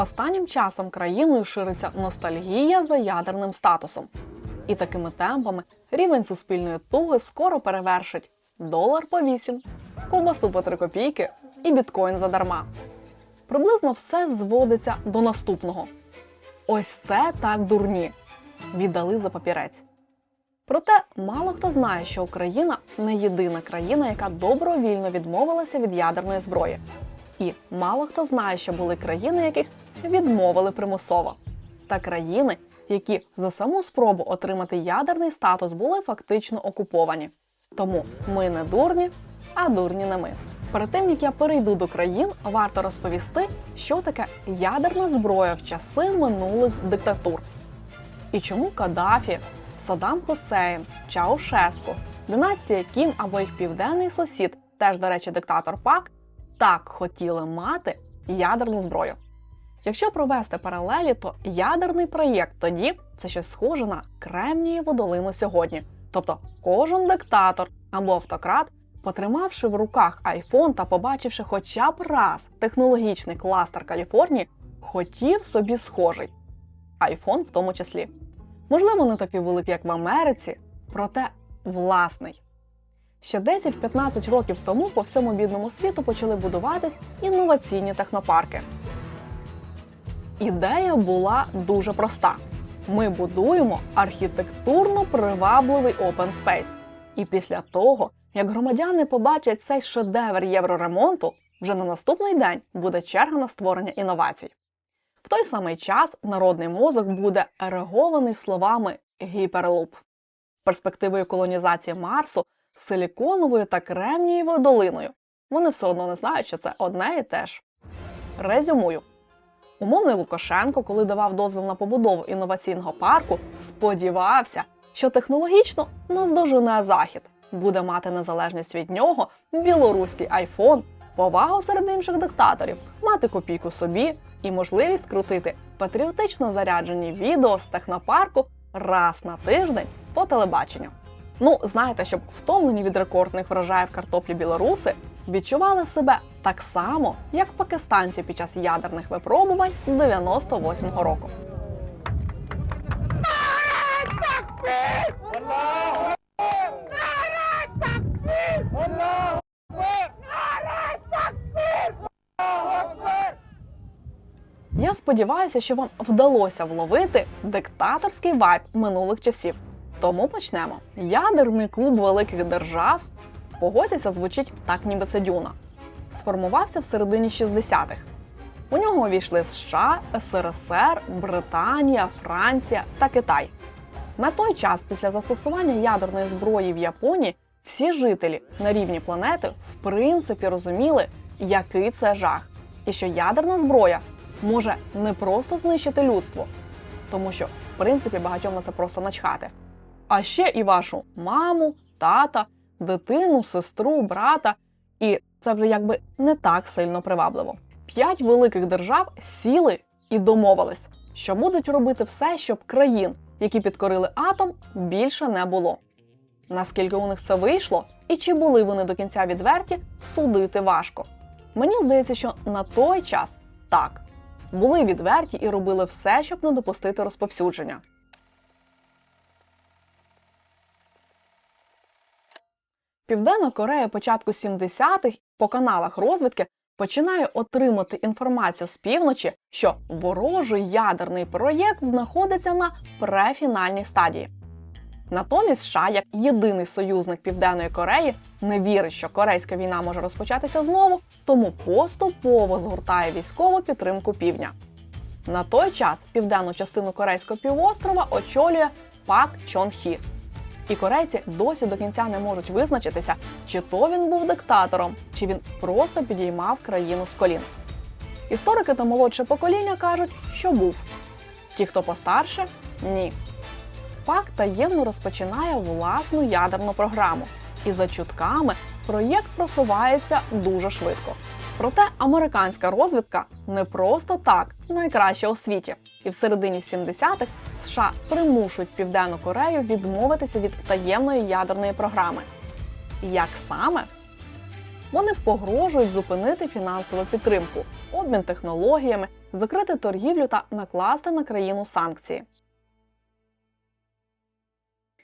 Останнім часом країною шириться ностальгія за ядерним статусом. І такими темпами рівень суспільної туги скоро перевершить долар по 8, ковбасу по 3 копійки і біткоін задарма. Приблизно все зводиться до наступного. Ось це так дурні. Віддали за папірець. Проте мало хто знає, що Україна не єдина країна, яка добровільно відмовилася від ядерної зброї. І мало хто знає, що були країни, яких відмовили примусово, та країни, які за саму спробу отримати ядерний статус були фактично окуповані. Тому ми не дурні, а дурні не ми. Перед тим як я перейду до країн, варто розповісти, що таке ядерна зброя в часи минулих диктатур. І чому Каддафі, Саддам Хусейн, Чаушеску, династія Кім або їх південний сусід, теж, до речі, диктатор Пак, так хотіли мати ядерну зброю. Якщо провести паралелі, то ядерний проєкт тоді це щось схоже на Кремнієву долину сьогодні. Тобто кожен диктатор або автократ, потримавши в руках айфон та побачивши хоча б раз технологічний кластер Каліфорнії, хотів собі схожий. Айфон в тому числі. Можливо, не такий великий, як в Америці, проте власний. Ще 10-15 років тому по всьому бідному світу почали будуватись інноваційні технопарки. Ідея була дуже проста: ми будуємо архітектурно привабливий open space. І після того, як громадяни побачать цей шедевр євроремонту, вже на наступний день буде черга на створення інновацій. В той самий час народний мозок буде ерегований словами гіперлуп, перспективою колонізації Марсу силіконовою та кремнієвою долиною. Вони все одно не знають, що це одне і те ж. Резюмую. Умовний Лукашенко, коли давав дозвіл на побудову інноваційного парку, сподівався, що технологічно наздожене захід буде мати незалежність від нього, білоруський айфон, повагу серед інших диктаторів, мати копійку собі і можливість крутити патріотично заряджені відео з технопарку раз на тиждень по телебаченню. Ну, знаєте, щоб втомлені від рекордних врожаїв картоплі білоруси відчували себе так само, як пакистанці під час ядерних випробувань 98-го року. Я сподіваюся, що вам вдалося вловити диктаторський вайб минулих часів. Тому почнемо. Ядерний клуб великих держав. Погодьтеся, звучить так, ніби це дюна. Сформувався в середині 60-х. У нього увійшли США, СРСР, Британія, Франція та Китай. На той час, після застосування ядерної зброї в Японії, всі жителі на рівні планети в принципі розуміли, який це жах, і що ядерна зброя може не просто знищити людство, тому що в принципі багатьом на це просто начхати, а ще і вашу маму, тата, дитину, сестру, брата. І це вже якби не так сильно привабливо. П'ять великих держав сіли і домовились, що будуть робити все, щоб країн, які підкорили атом, більше не було. Наскільки у них це вийшло, і чи були вони до кінця відверті, судити важко. Мені здається, що на той час так були відверті і робили все, щоб не допустити розповсюдження. Південна Корея початку 70-х по каналах розвідки починає отримати інформацію з півночі, що ворожий ядерний проєкт знаходиться на префінальній стадії. Натомість США, як єдиний союзник Південної Кореї, не вірить, що корейська війна може розпочатися знову, тому поступово згортає військову підтримку півдня. На той час південну частину корейського півострова очолює Пак Чон Хі. І корейці досі до кінця не можуть визначитися, чи то він був диктатором, чи він просто підіймав країну з колін. Історики та молодше покоління кажуть, що був. Ті, хто постарше, ні. Пак таємно розпочинає власну ядерну програму, і за чутками проєкт просувається дуже швидко. Проте американська розвідка не просто так найкраща у світі, і в середині 70-х США примушують Південну Корею відмовитися від таємної ядерної програми. Як саме? Вони погрожують зупинити фінансову підтримку, обмін технологіями, закрити торгівлю та накласти на країну санкції.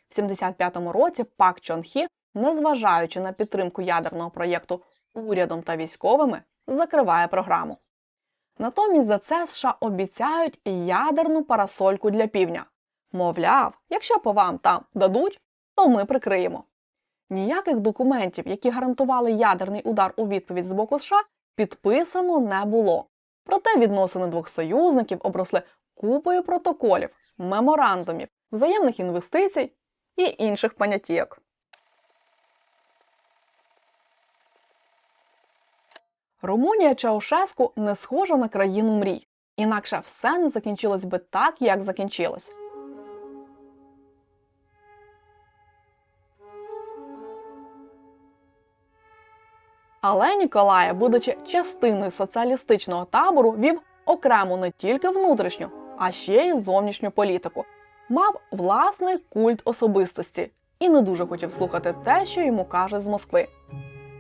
В 75-му році Пак Чон Хі, незважаючи на підтримку ядерного проєкту урядом та військовими, закриває програму. Натомість за це США обіцяють ядерну парасольку для півдня. Мовляв, якщо по вам там дадуть, то ми прикриємо. Ніяких документів, які гарантували ядерний удар у відповідь з боку США, підписано не було. Проте відносини двох союзників обросли купою протоколів, меморандумів, взаємних інвестицій і інших понятійок. Румунія Чаушеску не схожа на країну мрій. Інакше все не закінчилось би так, як закінчилось. Але Ніколая, будучи частиною соціалістичного табору, вів окрему не тільки внутрішню, а ще й зовнішню політику. Мав власний культ особистості і не дуже хотів слухати те, що йому кажуть з Москви.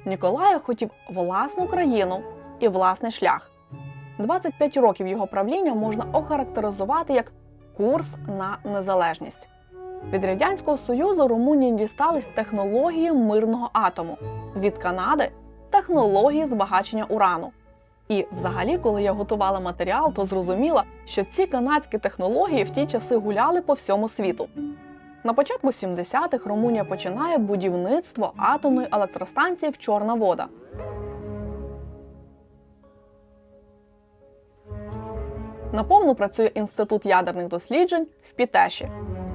Ніколая хотів власну країну і власний шлях. 25 років його правління можна охарактеризувати як курс на незалежність. Від радянського союзу Румунії дістались технології мирного атому, від Канади технології збагачення урану. І, взагалі, коли я готувала матеріал, то зрозуміла, що ці канадські технології в ті часи гуляли по всьому світу. На початку 70-х Румунія починає будівництво атомної електростанції в Чорна вода. Наповну працює інститут ядерних досліджень в Пітеші.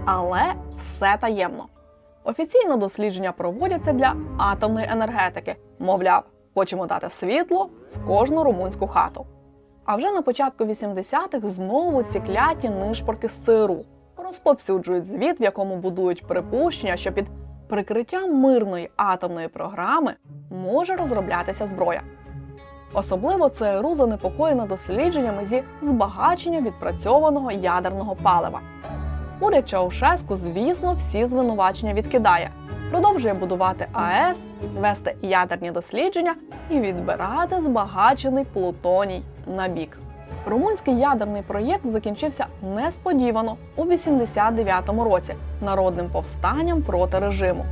Але все таємно. Офіційно дослідження проводяться для атомної енергетики. Мовляв, хочемо дати світло в кожну румунську хату. А вже на початку 80-х знову ці кляті нишпорки з ЦРУ розповсюджують звіт, в якому будують припущення, що під прикриттям мирної атомної програми може розроблятися зброя. Особливо ЦРУ занепокоєна дослідженнями зі збагачення відпрацьованого ядерного палива. Уряд Чаушеску, звісно, всі звинувачення відкидає, продовжує будувати АЕС, вести ядерні дослідження і відбирати збагачений плутоній на бік. Румунський ядерний проєкт закінчився несподівано у 89-му році народним повстанням проти режиму.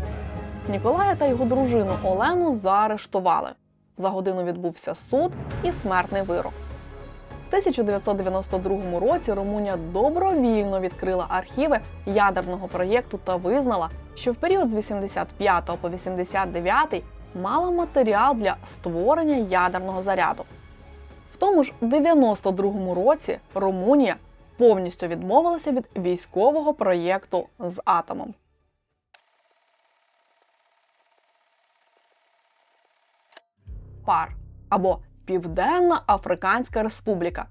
Ніколая та його дружину Олену заарештували. За годину відбувся суд і смертний вирок. В 1992 році Румунія добровільно відкрила архіви ядерного проєкту та визнала, що в період з 85 по 89 мала матеріал для створення ядерного заряду. Тому ж 92 році Румунія повністю відмовилася від військового проєкту з атомом. Пар або Південна Африканська Республіка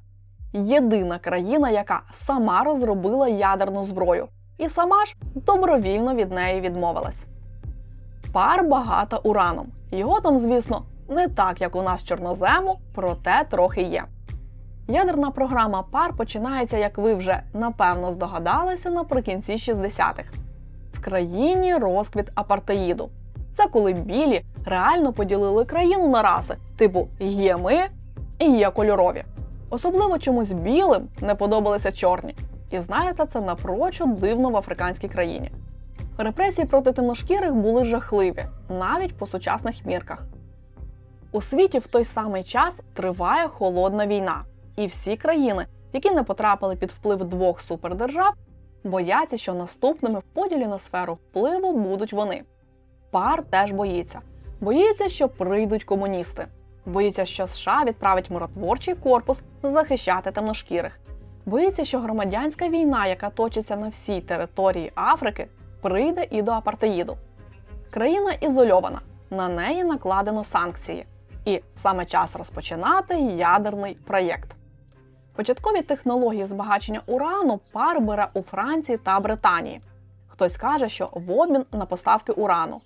єдина країна, яка сама розробила ядерну зброю, і сама ж добровільно від неї відмовилась. Пар багата ураном. Його там, звісно, не так, як у нас чорнозему, проте трохи є. Ядерна програма пар починається, як ви вже напевно здогадалися, наприкінці 60-х. В країні розквіт апартеїду. Це коли білі реально поділили країну на раси, типу є ми і є кольорові. Особливо чомусь білим не подобалися чорні. І знаєте, це напрочуд дивно в африканській країні. Репресії проти темношкірих були жахливі, навіть по сучасних мірках. У світі в той самий час триває холодна війна, і всі країни, які не потрапили під вплив двох супердержав, бояться, що наступними в поділі на сферу впливу будуть вони. Пар теж боїться. Боїться, що прийдуть комуністи. Боїться, що США відправить миротворчий корпус захищати темношкірих. Боїться, що громадянська війна, яка точиться на всій території Африки, прийде і до апартеїду. Країна ізольована, на неї накладено санкції, і саме час розпочинати ядерний проєкт. Початкові технології збагачення урану пар бере у Франції та Британії. Хтось каже, що в обмін на поставки урану.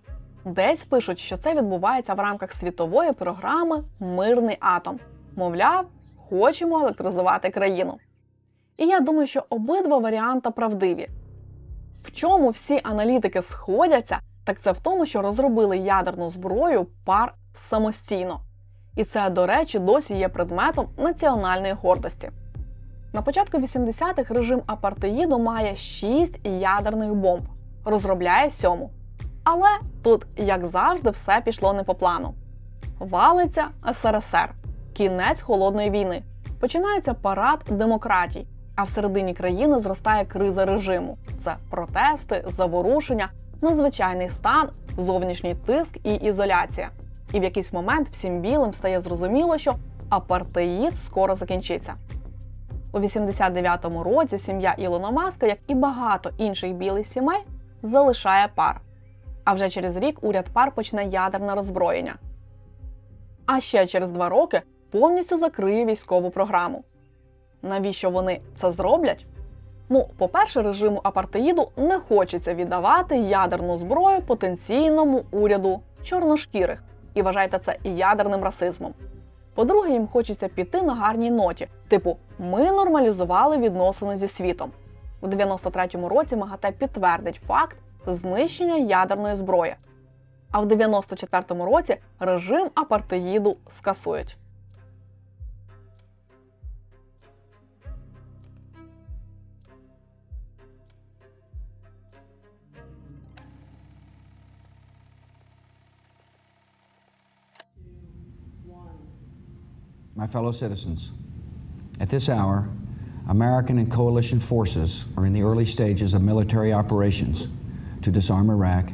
Десь пишуть, що це відбувається в рамках світової програми Мирний атом. Мовляв, хочемо електризувати країну. І я думаю, що обидва варіанти правдиві. В чому всі аналітики сходяться, так це в тому, що розробили ядерну зброю пар самостійно. І це, до речі, досі є предметом національної гордості. На початку 80-х режим апартеїду має 6 ядерних бомб, розробляє сьому. Але тут, як завжди, все пішло не по плану. Валиться СРСР, кінець холодної війни. Починається парад демократій, а всередині країни зростає криза режиму: це протести, заворушення, надзвичайний стан, зовнішній тиск і ізоляція. І в якийсь момент всім білим стає зрозуміло, що апартеїд скоро закінчиться. У 89-му році сім'я Ілона Маска, як і багато інших білих сімей, залишає пар. А вже через рік уряд пар почне ядерне роззброєння. А ще через два роки повністю закриє військову програму. Навіщо вони це зроблять? Ну, по-перше, режиму апартеїду не хочеться віддавати ядерну зброю потенційному уряду чорношкірих, і вважайте це ядерним расизмом. По-друге, їм хочеться піти на гарній ноті, типу ми нормалізували відносини зі світом. В 93-му році МАГАТЕ підтвердить факт знищення ядерної зброї. А в 94-му році режим апартеїду скасують. My fellow citizens, at this hour, American and coalition forces are in the early stages of military operations to disarm Iraq,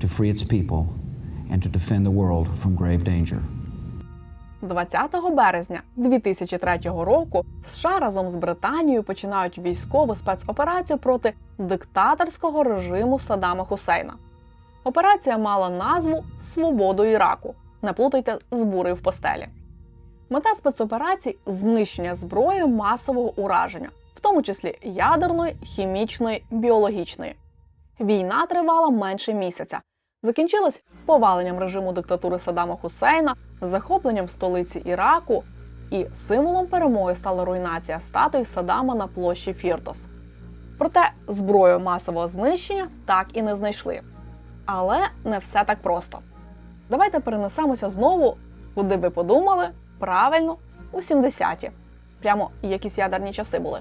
to free its people, and to defend the world from grave danger. 20 березня 2003 року США разом з Британією починають військову спецоперацію проти диктаторського режиму Саддама Хусейна. Операція мала назву Свободу Іраку. Не плутайте з бурею в постелі. Мета спецоперацій знищення зброї масового ураження, в тому числі ядерної, хімічної, біологічної. Війна тривала менше місяця. Закінчилась поваленням режиму диктатури Саддама Хусейна, захопленням столиці Іраку, і символом перемоги стала руйнація статуї Саддама на площі Фірдос. Проте зброю масового знищення так і не знайшли. Але не все так просто. Давайте перенесемося знову, куди ви подумали, правильно, у 70-ті. Прямо якісь ядерні часи були.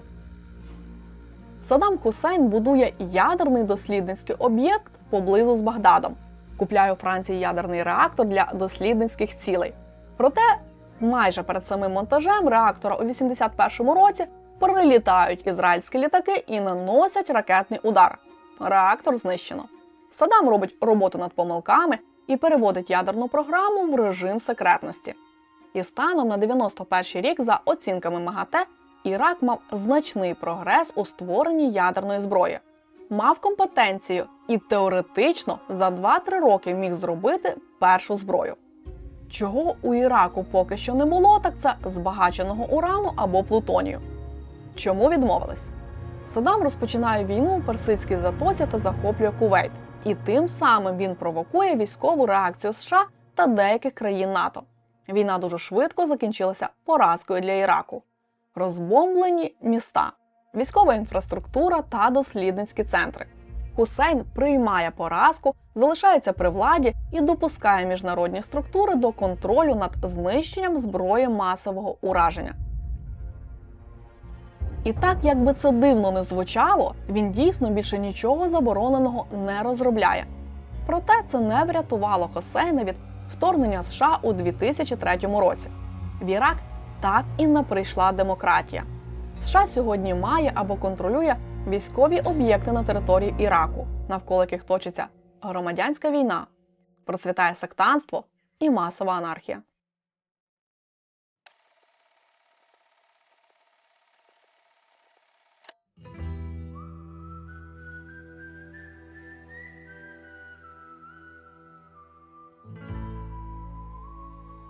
Саддам Хусейн будує ядерний дослідницький об'єкт поблизу з Багдадом. Купляє у Франції ядерний реактор для дослідницьких цілей. Проте, майже перед самим монтажем реактора у 81-му році прилітають ізраїльські літаки і наносять ракетний удар. Реактор знищено. Саддам робить роботу над помилками і переводить ядерну програму в режим секретності. І станом на 91 рік, за оцінками МАГАТЕ, Ірак мав значний прогрес у створенні ядерної зброї, мав компетенцію і теоретично за 2-3 роки міг зробити першу зброю. Чого у Іраку поки що не було, так це збагаченого урану або плутонію. Чому відмовились? Саддам розпочинає війну у Персидській затоці та захоплює Кувейт, і тим самим він провокує військову реакцію США та деяких країн НАТО. Війна дуже швидко закінчилася поразкою для Іраку. Розбомблені міста, військова інфраструктура та дослідницькі центри. Хусейн приймає поразку, залишається при владі і допускає міжнародні структури до контролю над знищенням зброї масового ураження. І так, як би це дивно не звучало, він дійсно більше нічого забороненого не розробляє. Проте це не врятувало Хосейна від вторгнення США у 2003 році. В Ірак так і не прийшла демократія. США сьогодні має або контролює військові об'єкти на території Іраку, навколо яких точиться громадянська війна, процвітає сектанство і масова анархія.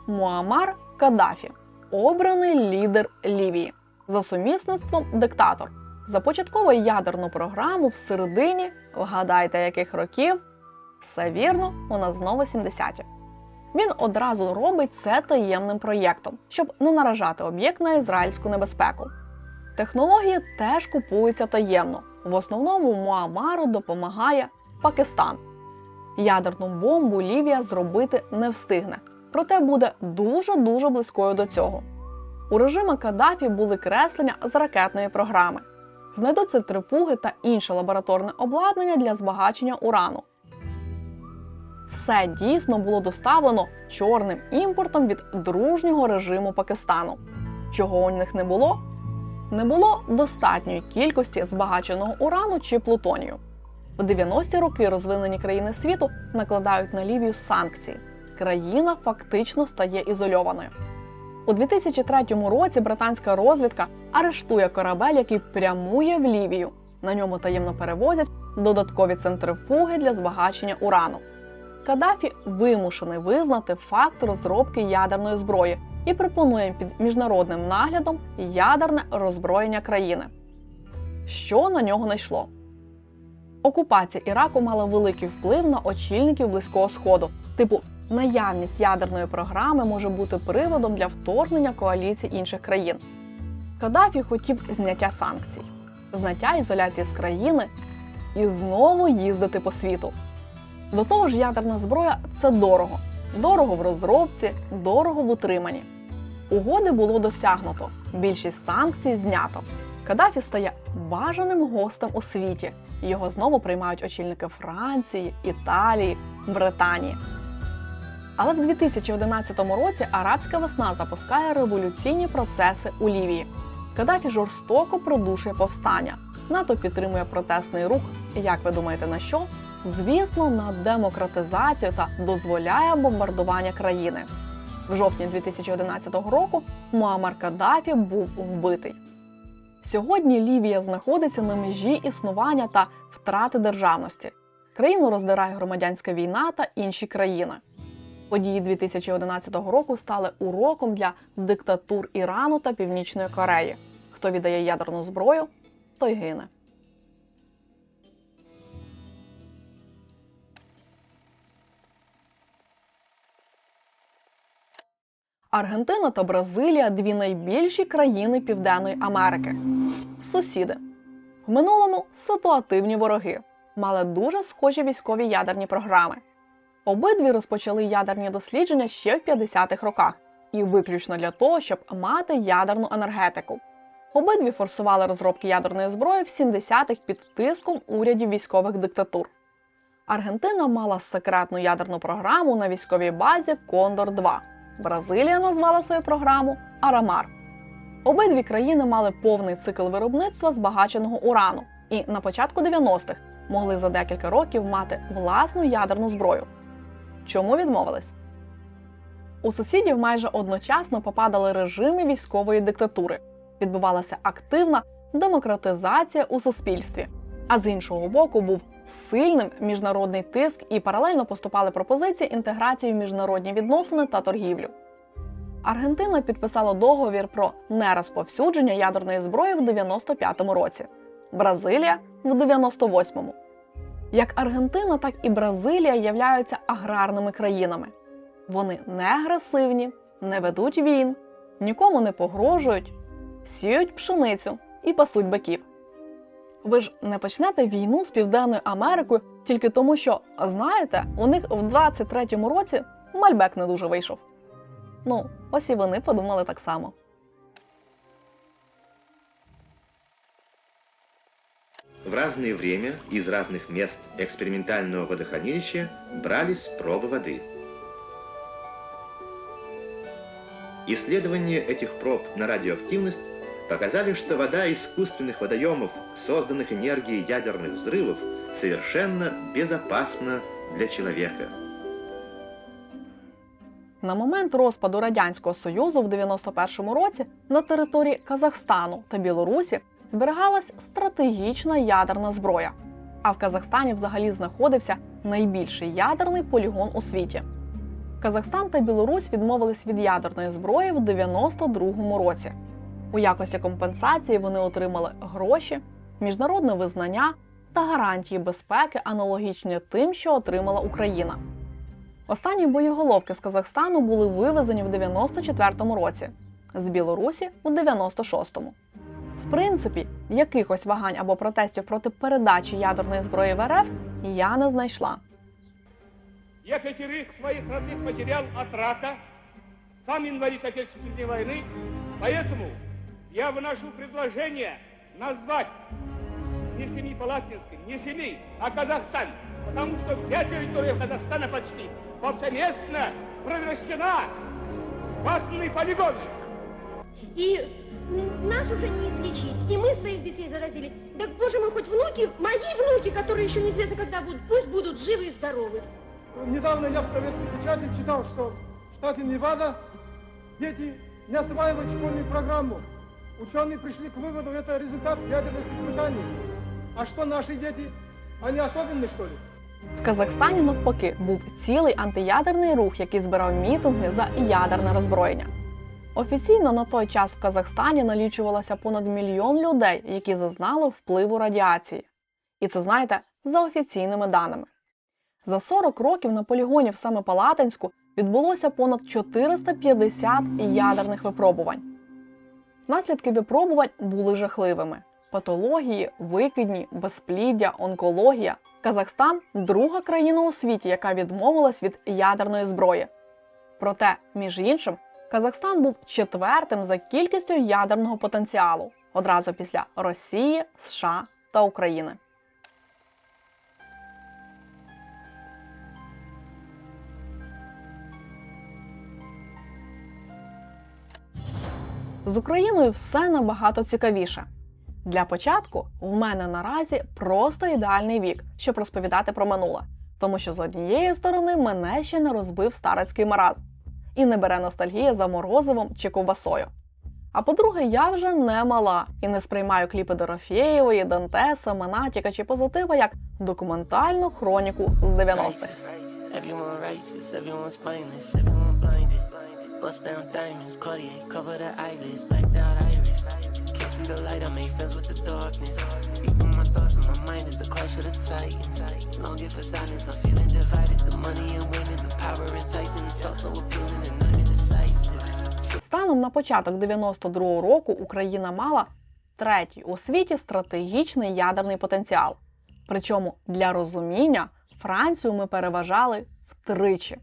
Муамар Каддафі обраний лідер Лівії за сумісництвом диктатор. Започатковує ядерну програму в середині, вгадайте, яких років? Все вірно, нас знову 70-ті. Він одразу робить це таємним проєктом, щоб не наражати об'єкт на ізраїльську небезпеку. Технології теж купуються таємно. В основному Муамару допомагає Пакистан. Ядерну бомбу Лівія зробити не встигне. Проте буде дуже дуже близькою до цього. У режиму Каддафі були креслення з ракетної програми. Знайдуть центрифуги та інше лабораторне обладнання для збагачення урану. Все дійсно було доставлено чорним імпортом від дружнього режиму Пакистану. Чого у них не було? Не було достатньої кількості збагаченого урану чи плутонію. В 90-ті роки розвинені країни світу накладають на Лівію санкції. Країна фактично стає ізольованою. У 2003 році британська розвідка арештує корабель, який прямує в Лівію. На ньому таємно перевозять додаткові центрифуги для збагачення урану. Каддафі вимушений визнати факт розробки ядерної зброї і пропонує під міжнародним наглядом ядерне роззброєння країни. Що на нього найшло? Окупація Іраку мала великий вплив на очільників Близького Сходу. Типу, наявність ядерної програми може бути приводом для вторгнення коаліцій інших країн. Каддафі хотів зняття санкцій, зняття ізоляції з країни і знову їздити по світу. До того ж, ядерна зброя це дорого. Дорого в розробці, дорого в утриманні. Угоди було досягнуто, більшість санкцій знято. Каддафі стає бажаним гостем у світі. Його знову приймають очільники Франції, Італії, Британії. Але в 2011 році арабська весна запускає революційні процеси у Лівії. Каддафі жорстоко придушує повстання. НАТО підтримує протестний рух. Як ви думаєте, на що? Звісно, на демократизацію та дозволяє бомбардування країни. В жовтні 2011 року Муаммар Каддафі був вбитий. Сьогодні Лівія знаходиться на межі існування та втрати державності. Країну роздирає громадянська війна та інші країни. Події 2011 року стали уроком для диктатур Ірану та Північної Кореї. Хто віддає ядерну зброю, той гине. Аргентина та Бразилія дві найбільші країни Південної Америки. Сусіди. В минулому ситуативні вороги мали дуже схожі військові ядерні програми. Обидві розпочали ядерні дослідження ще в 50-х роках, і виключно для того, щоб мати ядерну енергетику. Обидві форсували розробки ядерної зброї в 70-х під тиском урядів військових диктатур. Аргентина мала секретну ядерну програму на військовій базі Кондор 2 Бразилія назвала свою програму Арамар. Обидві країни мали повний цикл виробництва збагаченого урану і на початку 90-х могли за декілька років мати власну ядерну зброю. Чому відмовились? У сусідів майже одночасно попадали режими військової диктатури. Відбувалася активна демократизація у суспільстві. А з іншого боку, був сильним міжнародний тиск і паралельно поступали пропозиції інтеграції в міжнародні відносини та торгівлю. Аргентина підписала договір про нерозповсюдження ядерної зброї в 95-му році, Бразилія в 98-му. Як Аргентина, так і Бразилія являються аграрними країнами. Вони не агресивні, не ведуть війн, нікому не погрожують, сіють пшеницю і пасуть биків. Ви ж не почнете війну з Південною Америкою тільки тому, що, знаєте, у них в 23-му році Мальбек не дуже вийшов. Ну, ось і вони подумали так само. В разное время из разных мест экспериментального водохранилища брались пробы воды. Исследования этих проб на радиоактивность показали, что вода искусственных водоемов, созданных энергией ядерных взрывов, совершенно безопасна для человека. На момент розпаду Радянського Союзу в 91-му році на території Казахстану та Білорусі зберігалась стратегічна ядерна зброя. А в Казахстані взагалі знаходився найбільший ядерний полігон у світі. Казахстан та Білорусь відмовились від ядерної зброї в 92-му році. У якості компенсації вони отримали гроші, міжнародне визнання та гарантії безпеки, аналогічні тим, що отримала Україна. Останні боєголовки з Казахстану були вивезені в 94-му році, з Білорусі у 96-му В принципі, якихось вагань або протестів проти передачі ядерної зброї в РФ я не знайшла. Я пятерых своих родных потерял от рака, сам инвалид Отечественной войны, поэтому я вношу предложение назвать не Семипалатинск, не Семи, а Казахстан, потому что вся территория Казахстана почти повсеместно превращена в атомные полигоны. И м, нас уже не излечить. И мы своих детей заразили. Так, боже мой, хоть внуки, мои внуки, которые еще неизвестно когда будут, пусть будут живы и здоровы. Недавно я в советской печати читал, что в штате Невада дети не осваивают школьную программу. Ученые пришли к выводу, это результат ядерных испытаний. А что наши дети? Они особенные, что ли? В Казахстані навпаки був цілий антиядерний рух, який збирав мітинги за ядерне роззброєння. Офіційно на той час в Казахстані налічувалося понад мільйон людей, які зазнали впливу радіації. І це знаєте за офіційними даними. За 40 років на полігоні в Семипалатинську відбулося понад 450 ядерних випробувань. Наслідки випробувань були жахливими: патології, викидні, безпліддя, онкологія. Казахстан друга країна у світі, яка відмовилась від ядерної зброї. Проте, між іншим, Казахстан був четвертим за кількістю ядерного потенціалу одразу після Росії, США та України. З Україною все набагато цікавіше. Для початку в мене наразі просто ідеальний вік, щоб розповідати про минуле, тому що з однієї сторони мене ще не розбив старецький маразм і не бере ностальгія за морозивом чи ковбасою. А по-друге, я вже не мала і не сприймаю кліпи Дорофєєвої, Дантеса, Монатіка чи позитива як документальну хроніку з 90-х. Everyone righteous, everyone spineless, everyone blinded. Bust down diamonds, Cartier, cover the eyelids, blacked out iris. Can't the light, I made friends with the darkness. Of the titans. Longing for silence, I'm feeling divided. The money and women, the power enticing, it's also appealing, and I'm indecisive. Станом на початок 92-го року Україна мала третій у світі стратегічний ядерний потенціал. Причому для розуміння Францію ми переважали втричі.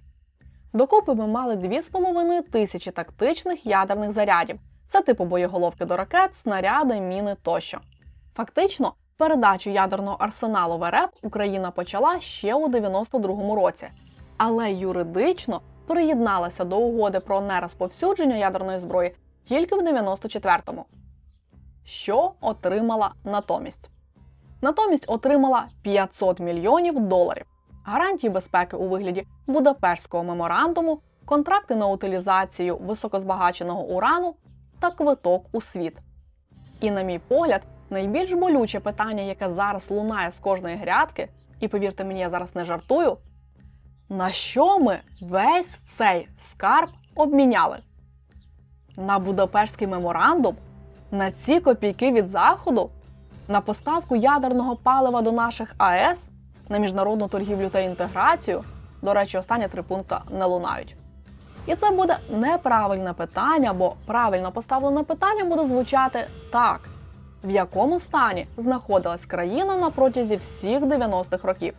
Докупи ми мали 2,5 тисячі тактичних ядерних зарядів. Це типу боєголовки до ракет, снаряди, міни тощо. Фактично, передачу ядерного арсеналу в РФ Україна почала ще у 92-му році, але юридично приєдналася до угоди про нерозповсюдження ядерної зброї тільки в 94-му. Що отримала натомість? Натомість отримала 500 мільйонів доларів, гарантії безпеки у вигляді Будапештського меморандуму, контракти на утилізацію високозбагаченого урану та квиток у світ. І, на мій погляд, найбільш болюче питання, яке зараз лунає з кожної грядки, і повірте мені, я зараз не жартую. На що ми весь цей скарб обміняли? На Будапештський меморандум? На ці копійки від Заходу? На поставку ядерного палива до наших АЕС? На міжнародну торгівлю та інтеграцію? До речі, останні три пункти не лунають. І це буде неправильне питання, бо правильно поставлене питання буде звучати так: в якому стані знаходилась країна на протязі всіх 90-х років?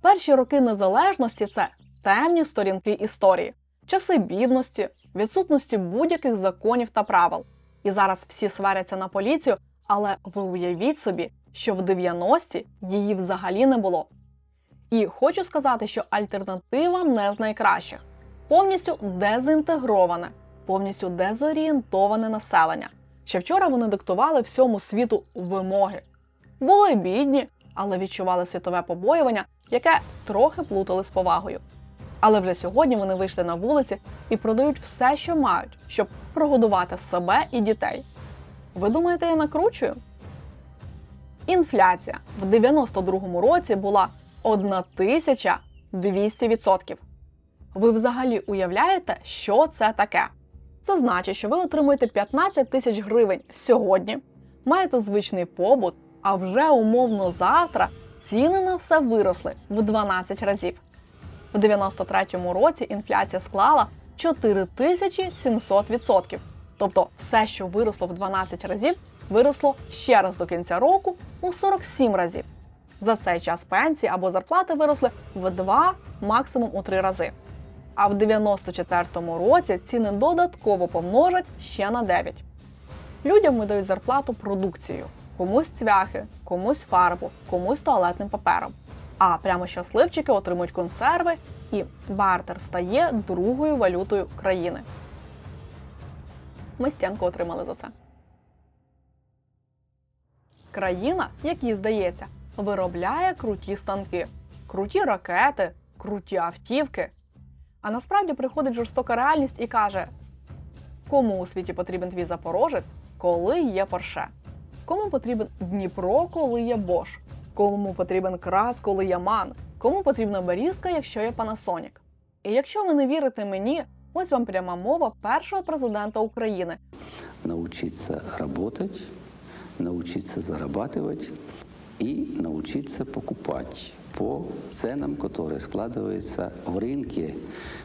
Перші роки незалежності це темні сторінки історії, часи бідності, відсутності будь-яких законів та правил. І зараз всі сваряться на поліцію, але ви уявіть собі, що в 90-ті її взагалі не було. І хочу сказати, що альтернатива не з найкращих: повністю дезінтегроване, повністю дезорієнтоване населення. Ще вчора вони диктували всьому світу вимоги. Були бідні, але відчували світове побоювання, яке трохи плутали з повагою. Але вже сьогодні вони вийшли на вулиці і продають все, що мають, щоб прогодувати себе і дітей. Ви думаєте, я накручую? Інфляція в 92-му році була 1200%. Ви взагалі уявляєте, що це таке? Це значить, що ви отримуєте 15 тисяч гривень сьогодні, маєте звичний побут, а вже умовно завтра ціни на все виросли в 12 разів. В 93-му році інфляція склала 4700%. Тобто все, що виросло в 12 разів, виросло ще раз до кінця року у 47 разів. За цей час пенсії або зарплати виросли в два, максимум у три рази. А в 94-му році ціни додатково помножать ще на 9. Людям видають зарплату продукцією: комусь цвяхи, комусь фарбу, комусь туалетним папером. А прямо щасливчики отримують консерви, і бартер стає другою валютою країни. Ми стінку отримали за це. Країна, як їй здається, виробляє круті станки, круті ракети, круті автівки. А насправді приходить жорстока реальність і каже: кому у світі потрібен твій запорожець, коли є Порше? Кому потрібен Дніпро, коли є Бош? Кому потрібен крас, коли є ман? Кому потрібна берізка, якщо є Panasonic? І якщо ви не вірите мені, ось вам пряма мова першого президента України научиться работать, научиться зарабатывать и научиться покупать по ценам, которые складываются в рынке.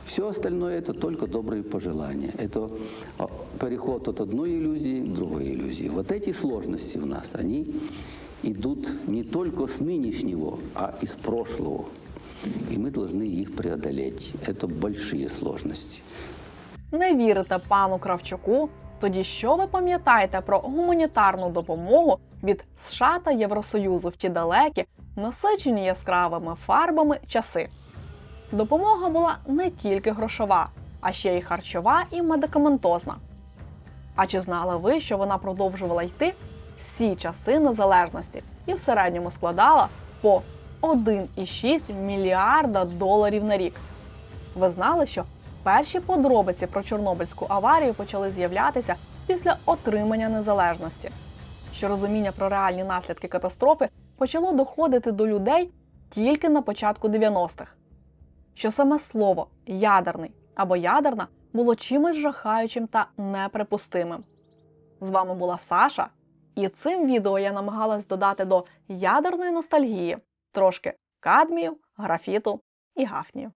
Все остальное это только добрые пожелания. Это а, переход от одной иллюзии к другой иллюзии. Вот эти сложности у нас, они идут не только с нынешнего, а из прошлого. И мы должны их преодолеть. Это большие сложности. не вірите пану Кравчуку, тоді що ви пам'ятаєте про гуманітарну допомогу від США та Євросоюзу в ті далекі, насичені яскравими фарбами часи? Допомога була не тільки грошова, а ще й харчова і медикаментозна. А чи знали ви, що вона продовжувала йти всі часи незалежності і в середньому складала по 1,6 мільярда доларів на рік? Ви знали, що перші подробиці про Чорнобильську аварію почали з'являтися після отримання незалежності. Що розуміння про реальні наслідки катастрофи почало доходити до людей тільки на початку 90-х. Що саме слово ядерний або ядерна було чимось жахаючим та неприпустимим. З вами була Саша, і цим відео я намагалась додати до ядерної ностальгії трошки кадмію, графіту і гафнію.